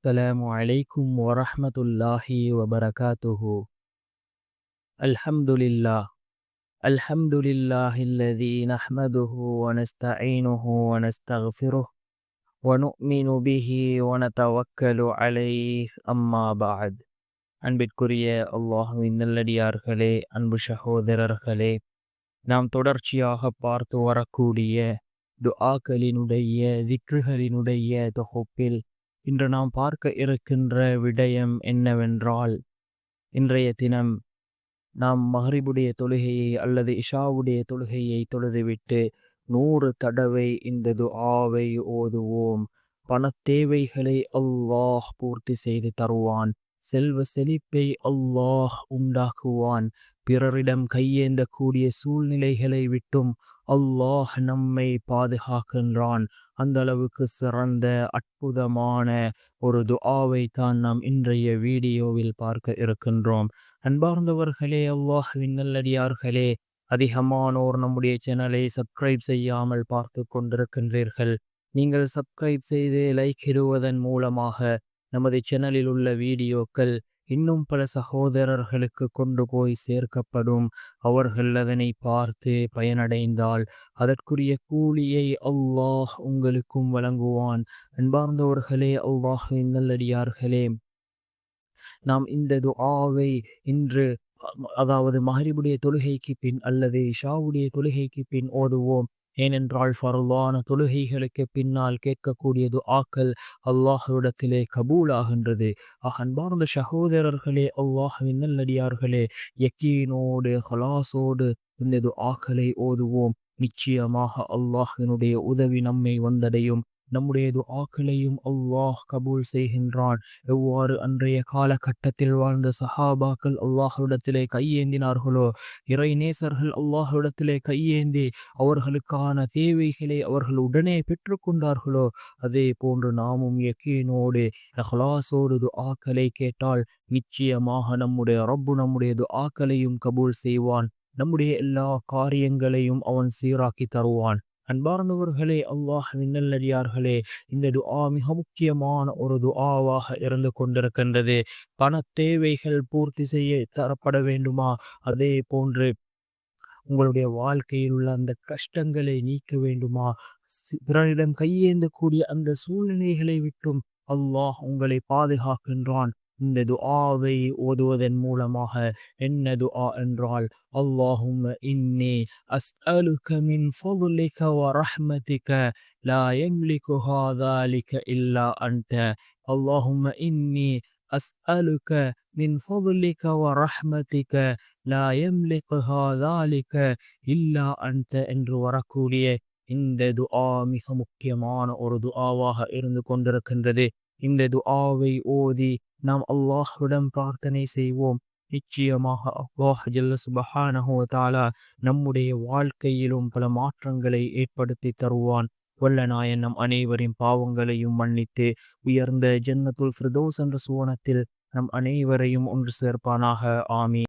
السلام عليكم ورحمة الله وبركاته الحمد لله الحمد لله الذي نحمده ونستعينه ونستغفره ونؤمن به ونتوكل عليه أما بعد அன்பிற்குரிய அல்லாஹுவின் நல்லடியார்களே அன்பு சகோதரர்களே நாம் தொடர்ச்சியாக பார்த்து வரக்கூடிய துஆக்களினுடைய திக்ருகளினுடைய தொகுப்பில் இன்று நாம் பார்க்க இருக்கின்ற விடயம் என்னவென்றால் இன்றைய தினம் நாம் மஹரிபுடைய தொழுகையை அல்லது இஷாவுடைய தொழுகையை தொழுதுவிட்டு நூறு தடவை இந்த துஆவை ஓதுவோம். பணத்தேவைகளை அல்லாஹ் பூர்த்தி செய்து தருவான். செல்வ செழிப்பை அல்லாஹ் உண்டாக்குவான். பிறரிடம் கையேந்தக்கூடிய சூழ்நிலைகளை விட்டும் அல்லாஹ் நம்மை பாதுகாக்கின்றான். அந்த அளவுக்கு சிறந்த அற்புதமான ஒரு துஆவை தான் நாம் இன்றைய வீடியோவில் பார்க்க இருக்கின்றோம். அன்பார்ந்தவர்களே அல்லாஹ்வின் நல்லடியார்களே அதிகமானோர் நம்முடைய சேனலை சப்ஸ்கிரைப் செய்யாமல் பார்த்து கொண்டிருக்கின்றீர்கள். நீங்கள் சப்ஸ்கிரைப் செய்து லைக் இடுவதன் மூலமாக நமது சேனலில் உள்ள வீடியோக்கள் இன்னும் பல சகோதரர்களுக்கு கொண்டு போய் சேர்க்கப்படும். அவர்கள் அதனை பார்த்து பயனடைந்தால் அதற்குரிய கூலியை அல்லாஹ் உங்களுக்கும் வழங்குவான். அன்பார்ந்தவர்களே அல்லாஹ் நல்லடியார்களே நாம் இந்த துஆவை இன்று அதாவது மஹரிபுடைய தொழுகைக்கு பின் அல்லது ஷாவுடைய தொழுகைக்கு பின் ஓடுவோம் ஏனென்றால் ஃபர்லான தொழுகைகளுக்கு பின்னால் கேட்கக்கூடியது ஆக்கல் அல்லாஹுவிடத்திலே கபூலாகின்றது. ஆக அன்பார்ந்த சகோதரர்களே அல்லாஹுவின் நல்லடியார்களே யக்கீனோடு ஹலாசோடு இந்த ஆக்கலை ஓதுவோம். நிச்சயமாக அல்லாஹினுடைய உதவி நம்மை வந்தடையும். நம்முடைய துஆக்களையும் அல்லாஹ் கபூல் செய்கின்றான். எவ்வாறு அன்றைய காலகட்டத்தில் வாழ்ந்த சஹாபாக்கள் அல்லாஹ்விடத்திலே கையேந்தினார்களோ? இறை நேசர்கள் அல்லாஹ்விடத்திலே கையேந்தி அவர்களுக்கான தேவைகளை அவர்கள் உடனே பெற்றுக்கொண்டார்களோ அதே போன்று நாமும் யக்கீனோடு அஹ்லாசோடு துஆக்களை கேட்டால் நிச்சயமாக நம்முடைய ரப்பு நம்முடைய துஆக்களையும் கபூல் செய்வான். நம்முடைய எல்லா காரியங்களையும் அவன் சீராக்கி தருவான். அன்பார்ந்தவர்களே அல்லாஹ் மின்னல்லடியார்களே இந்த துஆ மிக முக்கியமான ஒரு துஆவாக இருந்து கொண்டிருக்கின்றது. பண தேவைகள் பூர்த்தி செய்ய தரப்பட வேண்டுமா? அதே போன்று உங்களுடைய வாழ்க்கையில் உள்ள அந்த கஷ்டங்களை நீக்க வேண்டுமா? பிறரிடம் கையேந்தக்கூடிய அந்த சூழ்நிலைகளை விட்டும் அல்லாஹ் உங்களை பாதுகாக்கின்றான். இந்த துஆவை ஓதுவதன் மூலமாக என்ன துஆ என்றால் اللهم إني أسألك من فضلك ورحمتك لا يملكها ذلك إلا أنت اللهم إني أسألك من فضلك ورحمتك لا يملكها ذلك إلا أنت என்று வரக்கூடிய இந்த துஆ மிக முக்கியமான ஒரு துஆவாக இருந்து கொண்டிருக்கின்றது இந்த துஆவை ஓதி நாம் அல்லாஹுடன் பிரார்த்தனை செய்வோம். நிச்சயமாக அல்லாஹ் ஜல்ல சுபஹானஹு தாலா நம்முடைய வாழ்க்கையிலும் பல மாற்றங்களை ஏற்படுத்தி தருவான். வல்ல நாயன் நம் அனைவரின் பாவங்களையும் மன்னித்து உயர்ந்த ஜன்னத்துல் ஃபிர்தோஸ் என்ற சுவனத்தில் நம் அனைவரையும் ஒன்று சேர்ப்பானாக. ஆமி